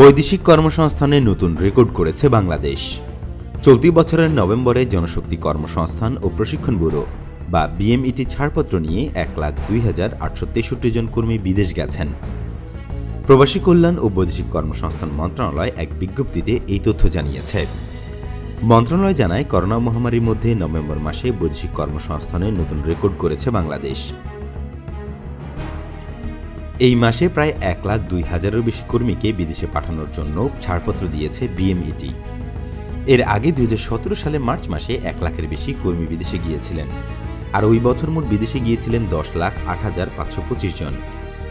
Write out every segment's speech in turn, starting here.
বৈদেশিক কর্মসংস্থানে নতুন রেকর্ড করেছে বাংলাদেশ। চলতি বছরের নভেম্বরে জনশক্তি কর্মসংস্থান ও প্রশিক্ষণ ব্যুরো বা বিএমইটি ছাড়পত্র নিয়ে এক লাখ দুই হাজার আটশো তেষট্টি জন কর্মী বিদেশ গেছেন। প্রবাসী কল্যাণ ও বৈদেশিক কর্মসংস্থান মন্ত্রণালয় এক বিজ্ঞপ্তিতে এই তথ্য জানিয়েছে। মন্ত্রণালয় জানায়, করোনা মহামারীর মধ্যে নভেম্বর মাসে বৈদেশিক কর্মসংস্থানে নতুন রেকর্ড করেছে বাংলাদেশ। এই মাসে প্রায় এক লাখ দুই হাজারেরও বেশি কর্মীকে বিদেশে পাঠানোর জন্য ছাড়পত্র দিয়েছে বিএমইটি এর আগে দুই হাজার সতেরো সালে মার্চ মাসে এক লাখের বেশি কর্মী বিদেশে গিয়েছিলেন। আর ওই বছর মোট বিদেশে গিয়েছিলেন দশ লাখ আট হাজার পাঁচশো পঁচিশ জন,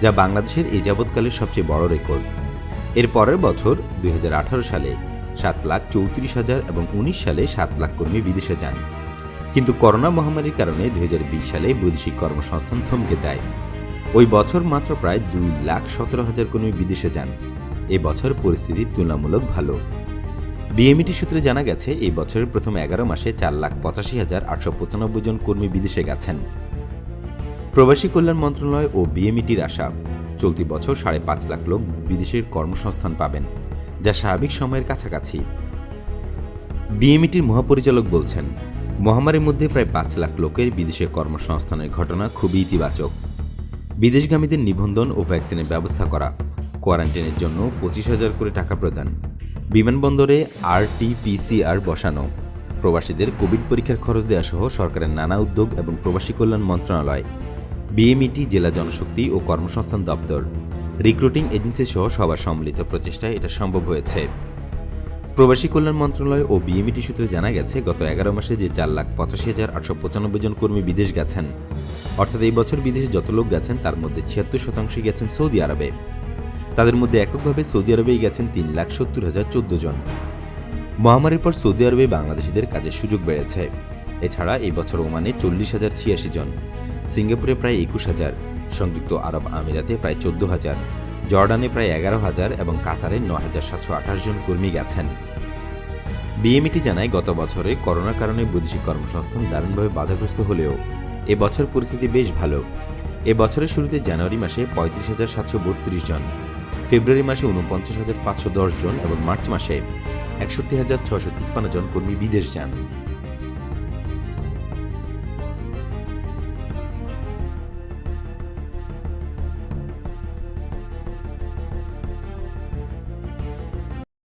যা বাংলাদেশের এই যাবৎকালের সবচেয়ে বড় রেকর্ড। এর পরের বছর দুই হাজার আঠারো সালে সাত লাখ চৌত্রিশ হাজার এবং উনিশ সালে সাত লাখ কর্মী বিদেশে যান। কিন্তু করোনা মহামারীর কারণে দুই হাজার বিশ সালে বৈদেশিক কর্মসংস্থান থমকে যায়। ওই বছর মাত্র প্রায় দুই লাখ সতেরো হাজার কর্মী বিদেশে যান। এ বছর পরিস্থিতি তুলনামূলক ভালো। বিএমইটি সূত্রে জানা গেছে, এই বছরের প্রথম এগারো মাসে চার লাখ পঁচাশি হাজার আটশো পঁচানব্বই জন কর্মী বিদেশে গেছেন। প্রবাসী কল্যাণ মন্ত্রণালয় ও বিএমইটির আশা, চলতি বছর সাড়ে পাঁচ লাখ লোক বিদেশের কর্মসংস্থান পাবেন, যা স্বাভাবিক সময়ের কাছাকাছি। বিএমইটির মহাপরিচালক বলছেন, মহামারীর মধ্যে প্রায় পাঁচ লাখ লোকের বিদেশে কর্মসংস্থানের ঘটনা খুবই ইতিবাচক। বিদেশগামীদের নিবন্ধন ও ভ্যাকসিনের ব্যবস্থা করা, কোয়ারেন্টাইনের জন্য পঁচিশ হাজার করে টাকা প্রদান, বিমানবন্দরে আরটিপিসিআর বসানো, প্রবাসীদের কোভিড পরীক্ষার খরচ দেওয়া সহ সরকারের নানা উদ্যোগ এবং প্রবাসী কল্যাণ মন্ত্রণালয়, বিএমইটি জেলা জনশক্তি ও কর্মসংস্থান দপ্তর, রিক্রুটিং এজেন্সি সহ সবার সম্মিলিত প্রচেষ্টায় এটা সম্ভব হয়েছে। প্রবাসী কল্যাণ মন্ত্রণালয় ও বিএমইটি সূত্রে জানা গেছে, গত এগারো মাসে যে চার লাখ পঁচাশি হাজার আটশো পঁচানব্বই জন কর্মী বিদেশ গেছেন। অর্থাৎ এই বছর বিদেশে যত লোক গেছেন, তার মধ্যে ছিয়াত্তর শতাংশই গেছেন সৌদি আরবে। তাদের মধ্যে এককভাবে সৌদি আরবেই গেছেন তিন লাখ সত্তর হাজার চোদ্দ জন। মহামারীর পর সৌদি আরবে বাংলাদেশিদের কাজের সুযোগ বেড়েছে। এছাড়া এই বছর ওমানে চল্লিশ হাজার ছিয়াশি জন, সিঙ্গাপুরে প্রায় একুশ হাজার, সংযুক্ত আরব আমিরাতে প্রায় চোদ্দ হাজার। জর্ডানে প্রায় এগারো হাজার এবং কাতারে ন হাজার সাতশো আঠাশ জন কর্মী গেছেন। বিএমইটি জানায়, গত বছরে করোনার কারণে বৈদেশিক কর্মসংস্থান দারুণভাবে বাধাগ্রস্ত হলেও এ বছর পরিস্থিতি বেশ ভালো। এ বছরের শুরুতে জানুয়ারি মাসে পঁয়ত্রিশ হাজার সাতশো বত্রিশ জন, ফেব্রুয়ারি মাসে উনপঞ্চাশ হাজার পাঁচশো দশ জন এবং মার্চ মাসে একষট্টি হাজার ছশো তিপ্পান্ন জন কর্মী বিদেশ যান।